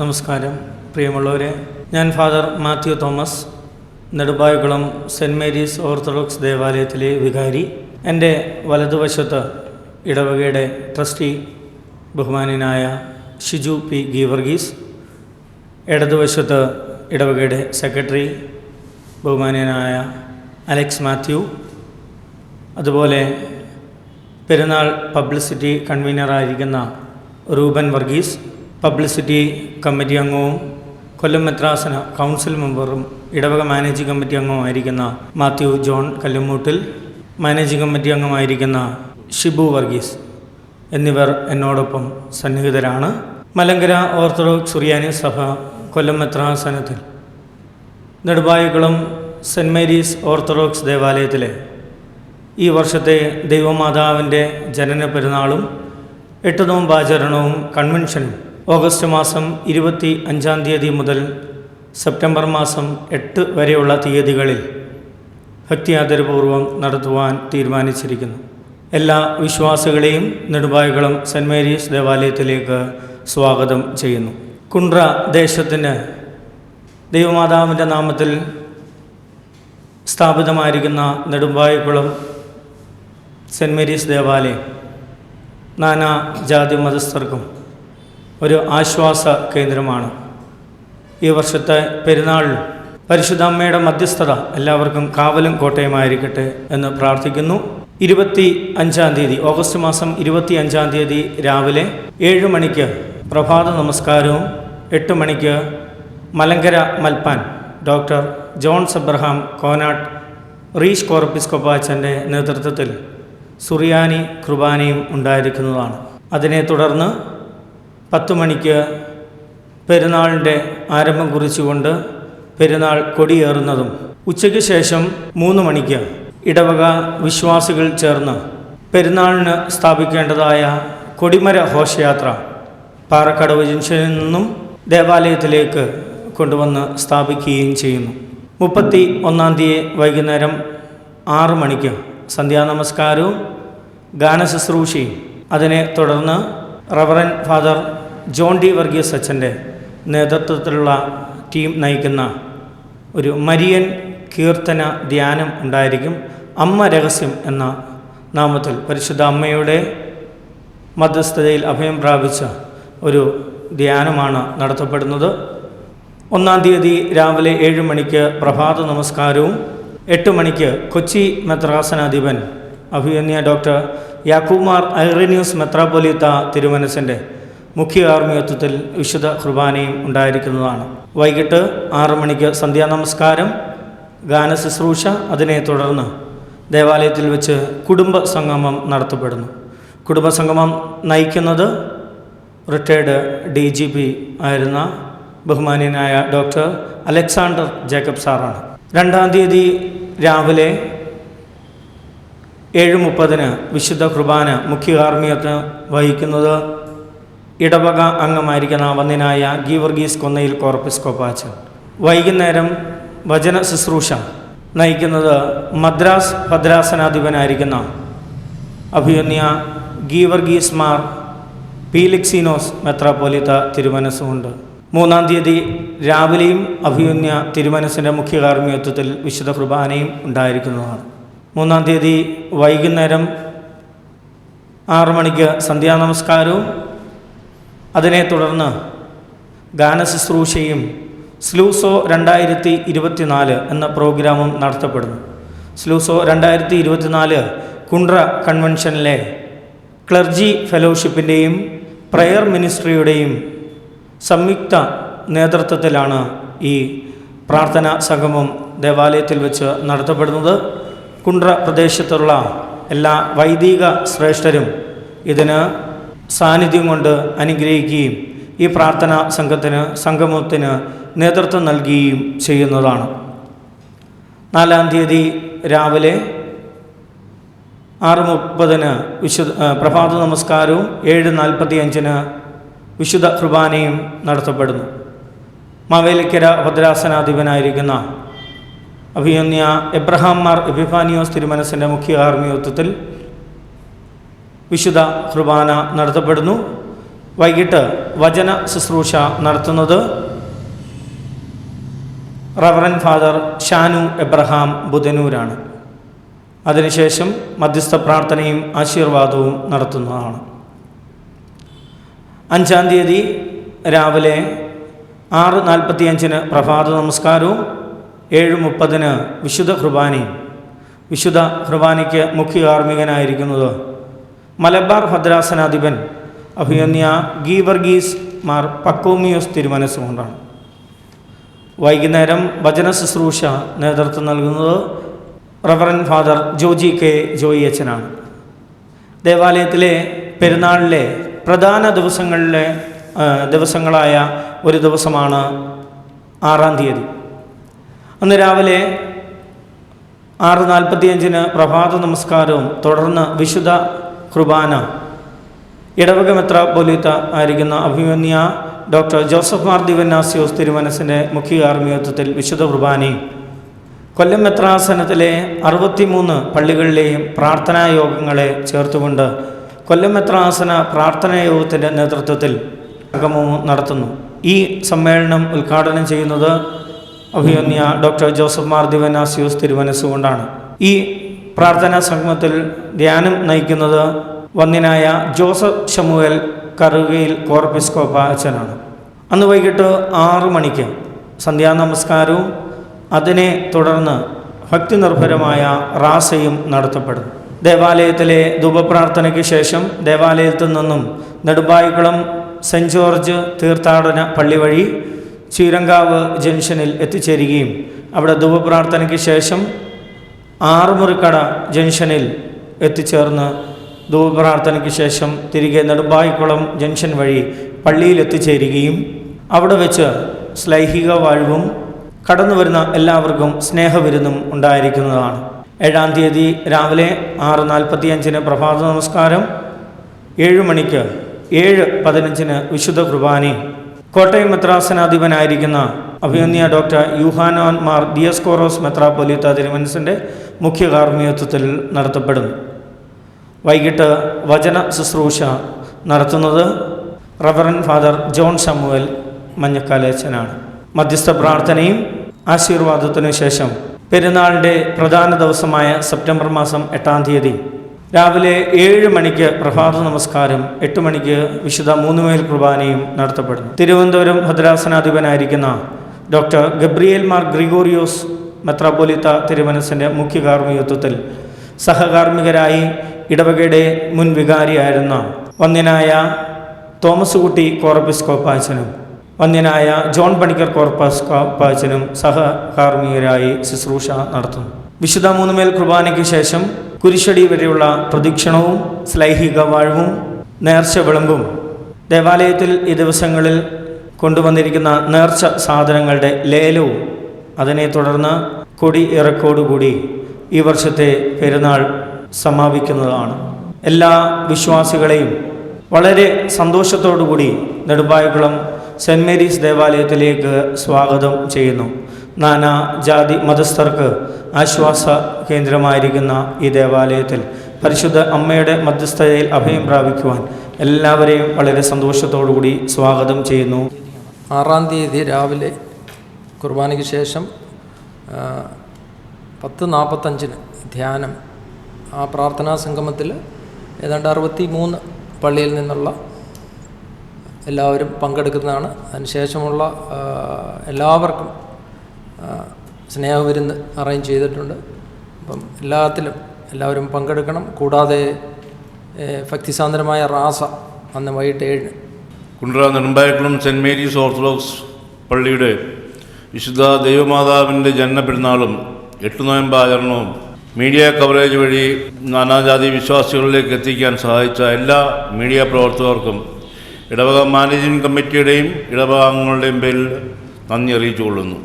നമസ്കാരം. പ്രിയമുള്ളവരെ ഞാൻ father Mathew Thomas Nedumpayikulam saint Mary's orthodox ദേവാലയത്തിലെ വികാരി. എന്റെ വലതുവശത്ത് ഇടവകയുടെ ട്രസ്റ്റി ബഹുമാനനായ ഷിജു പി ഗീവർഗീസ് ഇടതുവശത്ത് ഇടവകയുടെ സെക്രട്ടറി ബഹുമാനനായ അലക്സ് മാത്യു അതുപോലെ പെരുന്നാൾ പബ്ലിസിറ്റി കൺവീനറായിരിക്കുന്ന റൂബൻ വർഗീസ് പബ്ലിസിറ്റി കമ്മിറ്റി അംഗവും കൊല്ലം മെത്രാസന കൗൺസിൽ മെമ്പറും ഇടവക managing committee അംഗവുമായിരിക്കുന്ന Mathew John Kallumoottil managing committee അംഗമായിരിക്കുന്ന Shibu Varghese എന്നിവർ എന്നോടൊപ്പം സന്നിഹിതരാണ്. മലങ്കര ഓർത്തഡോക്സ് സുറിയാനി സഭ കൊല്ലം മെത്രാസനത്തിൽ. നെടുമ്പായകുളം സെന്റ് മേരീസ് ഓർത്തഡോക്സ് ദേവാലയത്തിലെ ഈ വർഷത്തെ ദൈവമാതാവിന്റെ ജനന പെരുന്നാളും എട്ട് നോമ്പാചരണവും കൺവെൻഷനും ഓഗസ്റ്റ് മാസം ഇരുപത്തി അഞ്ചാം തീയതി മുതൽ സെപ്റ്റംബർ മാസം എട്ട് വരെയുള്ള തീയതികളിൽ ഭക്തിയാദരപൂർവം നടത്തുവാൻ തീരുമാനിച്ചിരിക്കുന്നു. എല്ലാ വിശ്വാസികളെയും നെടുമ്പായകുളം സെന്റ് മേരീസ് ദേവാലയത്തിലേക്ക് സ്വാഗതം ചെയ്യുന്നു. കുണ്ട്ര ദേശത്തിന് ദൈവമാതാവിന്റെ നാമത്തിൽ സ്ഥാപിതമായിരിക്കുന്ന നെടുമ്പായക്കുളം സെന്റ് മേരീസ് ദേവാലയം നാനാ ജാതി മതസ്ഥർക്കും ഒരു ആശ്വാസ കേന്ദ്രമാണ്. ഈ വർഷത്തെ പെരുന്നാൾ പരിശുദ്ധ അമ്മയുടെ മധ്യസ്ഥത എല്ലാവർക്കും കാവലും കോട്ടയമായിരിക്കട്ടെ എന്ന് പ്രാർത്ഥിക്കുന്നു. ഇരുപത്തി അഞ്ചാം തീയതി ഓഗസ്റ്റ് മാസം ഇരുപത്തി അഞ്ചാം തീയതി രാവിലെ ഏഴ് മണിക്ക് പ്രഭാത നമസ്കാരവും എട്ട് മണിക്ക് Malankara Malpan doctor Johns Abraham Konat റീഷ് കോർപ്പിസ്കൊപ്പാച്ചന്റെ നേതൃത്വത്തിൽ സുറിയാനി കുർബാനയും ഉണ്ടായിരിക്കുന്നതാണ്. അതിനെ തുടർന്ന് പത്ത് മണിക്ക് പെരുന്നാളിന്റെ ആരംഭം കുറിച്ചുകൊണ്ട് പെരുന്നാൾ കൊടിയേറുന്നതും ഉച്ചയ്ക്ക് ശേഷം മൂന്ന് മണിക്ക് ഇടവക വിശ്വാസികൾ ചേർന്ന് പെരുന്നാളിന് സ്ഥാപിക്കേണ്ടതായ കൊടിമര ഘോഷയാത്ര പാറക്കടവ് ജംഗ്ഷനിൽ നിന്നും ദേവാലയത്തിലേക്ക് കൊണ്ടുവന്ന് സ്ഥാപിക്കുകയും ചെയ്യുന്നു. മുപ്പത്തി ഒന്നാം തീയതി വൈകുന്നേരം ആറ് മണിക്ക് സന്ധ്യാനമസ്കാരവും ഗാനശുശ്രൂഷയും. അതിനെ തുടർന്ന് reverend father John D Varghese അച്ഛന്റെ നേതൃത്വത്തിലുള്ള ടീം നയിക്കുന്ന ഒരു മരിയൻ കീർത്തന ധ്യാനം ഉണ്ടായിരിക്കും അമ്മ രഹസ്യം എന്ന നാമത്തിൽ. പരിശുദ്ധ അമ്മയുടെ മധ്യസ്ഥതയിൽ അഭയം പ്രാപിച്ച ഒരു ധ്യാനമാണ് നടത്തപ്പെടുന്നത്. ഒന്നാം തീയതി രാവിലെ ഏഴ് മണിക്ക് പ്രഭാത നമസ്കാരവും എട്ട് മണിക്ക് കൊച്ചി മെത്രാസനാധിപൻ അഭിയന്യ ഡോക്ടർ യാക്കുമാർ ഐറിനിയൂസ് മെത്രാപൊലീത്ത തിരുമനസിന്റെ മുഖ്യ ആർമ്മിയത്വത്തിൽ വിശുദ്ധ കുർബാനയും ഉണ്ടായിരിക്കുന്നതാണ്. വൈകിട്ട് ആറു മണിക്ക് സന്ധ്യാ നമസ്കാരം സന്ധ്യാനമസ്കാരം ഗാനശുശ്രൂഷ അതിനെ തുടർന്ന് ദേവാലയത്തിൽ വെച്ച് കുടുംബ സംഗമം നടത്തപ്പെടുന്നു. കുടുംബ സംഗമം നയിക്കുന്നത് റിട്ടയർഡ് ഡി ജി പി ആയിരുന്ന ബഹുമാന്യനായ ഡോക്ടർ അലക്സാണ്ടർ ജേക്കബ് സാറാണ്. രണ്ടാം തീയതി രാവിലെ ഏഴ് മുപ്പതിന് വിശുദ്ധ കുർബാന മുഖ്യ കാർമ്മികത്വം വഹിക്കുന്നത് ഇടവക അംഗമായിരിക്കുന്ന വന്യനായ ഗീവർഗീസ് കൊന്നയിൽ കോർപ്പിസ് കൊപ്പാച്ചൻ വൈകുന്നേരം വചന ശുശ്രൂഷ നയിക്കുന്നത് മദ്രാസ് ഭദ്രാസനാധിപനായിരിക്കുന്ന അഭിയന്യ ഗീവർഗീസ് മാർ പീലിക്സിനോസ് മെത്രാപ്പൊലിത്ത തിരുമനസ്സുമുണ്ട് മൂന്നാം തീയതി രാവിലെയും അഭിയന്യ തിരുമനസിന്റെ മുഖ്യ കാർമ്മികത്വത്തിൽ വിശുദ്ധ കുർബാനയും ഉണ്ടായിരിക്കുന്നതാണ്. മൂന്നാം തീയതി വൈകുന്നേരം ആറു മണിക്ക് സന്ധ്യാനമസ്കാരവും അതിനെ തുടർന്ന് ഗാനശുശ്രൂഷയും സ്ലൂസോ രണ്ടായിരത്തി ഇരുപത്തിനാല് എന്ന പ്രോഗ്രാമും നടത്തപ്പെടുന്നു. സ്ലൂസോ രണ്ടായിരത്തി ഇരുപത്തിനാല് കുണ്ട്ര കൺവെൻഷനിലെ ക്ലർജി ഫെലോഷിപ്പിന്റെയും പ്രയർ മിനിസ്ട്രിയുടെയും സംയുക്ത നേതൃത്വത്തിലാണ് ഈ പ്രാർത്ഥനാ സംഗമം ദേവാലയത്തിൽ വെച്ച് നടത്തപ്പെടുന്നത്. കുണ്ട്ര പ്രദേശത്തുള്ള എല്ലാ വൈദിക ശ്രേഷ്ഠരും ഇതിന് സാന്നിധ്യം കൊണ്ട് അനുഗ്രഹിക്കുകയും ഈ പ്രാർത്ഥനാ സംഘത്തിന് സംഗമത്തിന് നേതൃത്വം നൽകുകയും ചെയ്യുന്നതാണ്. നാലാം തീയതി രാവിലെ ആറ് മുപ്പതിന് വിശുദ്ധ പ്രഭാത നമസ്കാരവും ഏഴ് നാൽപ്പത്തി അഞ്ചിന് വിശുദ്ധ കുർബാനയും നടത്തപ്പെടുന്നു. മാവേലിക്കര ഭദ്രാസനാധിപനായിരിക്കുന്ന അഭിയന്യ എബ്രഹാം മാർ എബിഫാനിയോസ് തിരുമനസിന്റെ മുഖ്യ കാർമ്മികത്വത്തിൽ വിശുദ്ധ കുർബാന നടത്തപ്പെടുന്നു. വൈകിട്ട് വചന ശുശ്രൂഷ നടത്തുന്നത് റവറൻ ഫാദർ ഷാനു എബ്രഹാം ബുധനൂരാണ്. അതിനുശേഷം മധ്യസ്ഥ പ്രാർത്ഥനയും ആശീർവാദവും നടത്തുന്നതാണ്. അഞ്ചാം തീയതി രാവിലെ ആറ് നാൽപ്പത്തിയഞ്ചിന് പ്രഭാത നമസ്കാരവും ഏഴ് മുപ്പതിന് വിശുദ്ധ കുർബാനയും. വിശുദ്ധ കുർബാനയ്ക്ക് മുഖ്യ കാർമ്മികനായിരിക്കുന്നത് മലബാർ ഭദ്രാസനാധിപൻ അഭിയന്യ ഗീവർഗീസ് മാർ പക്കോമിയോസ് തിരുമനസ്സുകൊണ്ടാണ് വൈകുന്നേരം ഭജന ശുശ്രൂഷ നേതൃത്വം നൽകുന്നത് reverend father Joji K Joy അച്ഛനാണ് ദേവാലയത്തിലെ പെരുന്നാളിലെ പ്രധാന ദിവസങ്ങളിലെ ദിവസങ്ങളായ ഒരു ദിവസമാണ് ആറാം തീയതി. അന്ന് രാവിലെ ആറ് നാൽപ്പത്തിയഞ്ചിന് പ്രഭാത നമസ്കാരവും തുടർന്ന് വിശുദ്ധ കുർബാന. ഇടവക മെത്രാപ്പൊലീത്ത ആയിരിക്കുന്ന അഭിമന്യ ഡോക്ടർ ജോസഫ് മാർ ദിവന്നാസിയോസ് തിരുമനസിന്റെ മുഖ്യ കാർമ്മികത്വത്തിൽ വിശുദ്ധ കുർബാനയും. കൊല്ലം മെത്രാസനത്തിലെ അറുപത്തിമൂന്ന് പള്ളികളിലെയും പ്രാർത്ഥനാ യോഗങ്ങളെ ചേർത്തുകൊണ്ട് കൊല്ലം മെത്രാസന പ്രാർത്ഥനാ യോഗത്തിന്റെ നേതൃത്വത്തിൽ സംഗമവും നടത്തുന്നു. ഈ സമ്മേളനം ഉദ്ഘാടനം ചെയ്യുന്നത് അഭിമന്യ ഡോക്ടർ ജോസഫ് മാർ ദിവനാസിയോസ് തിരുമനസ്സുകൊണ്ടാണ് ഈ പ്രാർത്ഥനാ സംഗമത്തിൽ ധ്യാനം നയിക്കുന്നത് വന്നിനായ ജോസഫ് ഷമുവൽ കറുകയിൽ കോർപ്പിസ്കോപ്പ അച്ഛനാണ്. അന്ന് വൈകിട്ട് ആറ് മണിക്ക് സന്ധ്യാനമസ്കാരവും അതിനെ തുടർന്ന് ഭക്തി നിർഭരമായ റാസയും നടത്തപ്പെടുന്നു. ദേവാലയത്തിലെ ധൂപപ്രാർത്ഥനയ്ക്ക് ശേഷം ദേവാലയത്തിൽ നിന്നും നെടുമ്പായിക്കുളം സെന്റ് ജോർജ് തീർത്ഥാടന പള്ളി വഴി ചീരങ്കാവ് ജംഗ്ഷനിൽ എത്തിച്ചേരുകയും അവിടെ ധൂപപ്രാർത്ഥനയ്ക്ക് ശേഷം ആറുമുറിക്കട ജംഗ്ഷനിൽ എത്തിച്ചേർന്ന് ധൂപപ്രാർത്ഥനയ്ക്ക് ശേഷം തിരികെ നെടുമ്പായിക്കുളം ജംഗ്ഷൻ വഴി പള്ളിയിൽ എത്തിച്ചേരുകയും അവിടെ വെച്ച് സ്ലൈഹിക വാഴ്വും കടന്നു വരുന്ന എല്ലാവർക്കും സ്നേഹവിരുന്നും ഉണ്ടായിരിക്കുന്നതാണ്. ഏഴാം തീയതി രാവിലെ ആറ് നാൽപ്പത്തിയഞ്ചിന് പ്രഭാത നമസ്കാരം ഏഴ് മണിക്ക് ഏഴ് പതിനഞ്ചിന് വിശുദ്ധ കുർബാനയും കോട്ടയം മെത്രാസനാധിപനായിരിക്കുന്ന അഭിമന്യ ഡോക്ടർ യുഹാനോൻ മാർ ദിയസ്കോറോസ് മെത്രാപ്പൊലീത്ത തിരുമനസിന്റെ മുഖ്യ കാർമ്മികത്വത്തിൽ നടത്തപ്പെടുന്നു. വൈകിട്ട് വചന ശുശ്രൂഷ നടത്തുന്നത് റവറൻ ഫാദർ ജോൺ ഷമുവൽ മഞ്ഞക്കാലേച്ചനാണ്. മധ്യസ്ഥ പ്രാർത്ഥനയും ആശീർവാദത്തിനു ശേഷം പെരുന്നാളിന്റെ പ്രധാന ദിവസമായ സെപ്റ്റംബർ മാസം എട്ടാം തീയതി രാവിലെ ഏഴ് മണിക്ക് പ്രഭാത നമസ്കാരം എട്ട് മണിക്ക് വിശുദ്ധ മൂന്നുമേൽ കുർബാനയും നടത്തപ്പെടുന്നു. തിരുവനന്തപുരം ഭദ്രാസനാധിപനായിരിക്കുന്ന ഡോക്ടർ ഗബ്രിയേൽ മാർ ഗ്രിഗോറിയോസ് മെത്രാപോലിത്ത തിരുമനസിന്റെ മുഖ്യ കാർമ്മികത്വത്തിൽ സഹകാർമ്മികരായി ഇടവകയുടെ മുൻ വികാരിയായിരുന്ന വന്യനായ തോമസ് കുട്ടി കോർപ്പിസ്കോപ്പാച്ചനും വന്യനായ ജോൺ പണിക്കർ കോർപ്പസ്കോപ്പാച്ചനും സഹകാർമ്മികരായി ശുശ്രൂഷ നടത്തുന്നു. വിശുദ്ധ മൂന്നുമേൽ കുർബാനയ്ക്ക് ശേഷം കുരിശടി വരെയുള്ള പ്രദക്ഷിണവും ശ്ലൈഹിക വാഴവും നേർച്ച വിളമ്പും. ദേവാലയത്തിൽ ഈ ദിവസങ്ങളിൽ കൊണ്ടുവന്നിരിക്കുന്ന നേർച്ച സാധനങ്ങളുടെ ലേലവും അതിനെ തുടർന്ന് കൊടി ഇറക്കോടുകൂടി ഈ വർഷത്തെ പെരുന്നാൾ സമാപിക്കുന്നതാണ്. എല്ലാ വിശ്വാസികളെയും വളരെ സന്തോഷത്തോടുകൂടി നെടുമ്പായക്കുളം സെന്റ് മേരീസ് ദേവാലയത്തിലേക്ക് സ്വാഗതം ചെയ്യുന്നു. നാനാ ജാതി മതസ്ഥർക്ക് ആശ്വാസ കേന്ദ്രമായിരിക്കുന്ന ഈ ദേവാലയത്തിൽ പരിശുദ്ധ അമ്മയുടെ മധ്യസ്ഥതയിൽ അഭയം പ്രാപിക്കുവാൻ എല്ലാവരെയും വളരെ സന്തോഷത്തോടുകൂടി സ്വാഗതം ചെയ്യുന്നു. ആറാം തീയതി രാവിലെ കുർബാനയ്ക്ക് ശേഷം പത്ത് നാൽപ്പത്തഞ്ചിന് ധ്യാനം. ആ പ്രാർത്ഥനാ സംഗമത്തിൽ ഏതാണ്ട് അറുപത്തി മൂന്ന് പള്ളിയിൽ നിന്നുള്ള എല്ലാവരും പങ്കെടുക്കുന്നതാണ്. അതിനുശേഷമുള്ള ശേഷമുള്ള എല്ലാവർക്കും സ്നേഹവിരുന്ന് അറേഞ്ച് ചെയ്തിട്ടുണ്ട്. അപ്പം എല്ലാത്തിലും എല്ലാവരും പങ്കെടുക്കണം. കൂടാതെ ഭക്തിസാന്ദ്രമായ റാസ അന്ന് വൈകിട്ട് ഏഴ് Kundara Nedumpayakulam saint Mary's orthodox പള്ളിയുടെ വിശുദ്ധ ദൈവമാതാവിന്റെ ജനന പെരുന്നാളും എട്ട് നോയമ്പ് ആചരണവും മീഡിയ കവറേജ് വഴി നാനാജാതി വിശ്വാസികളിലേക്ക് എത്തിക്കാൻ സഹായിച്ച എല്ലാ മീഡിയ പ്രവർത്തകർക്കും ഇടവക മാനേജിംഗ് കമ്മിറ്റിയുടെയും ഇടവകാംഗങ്ങളുടെയും പേരിൽ നന്ദി അറിയിച്ചുകൊള്ളുന്നു.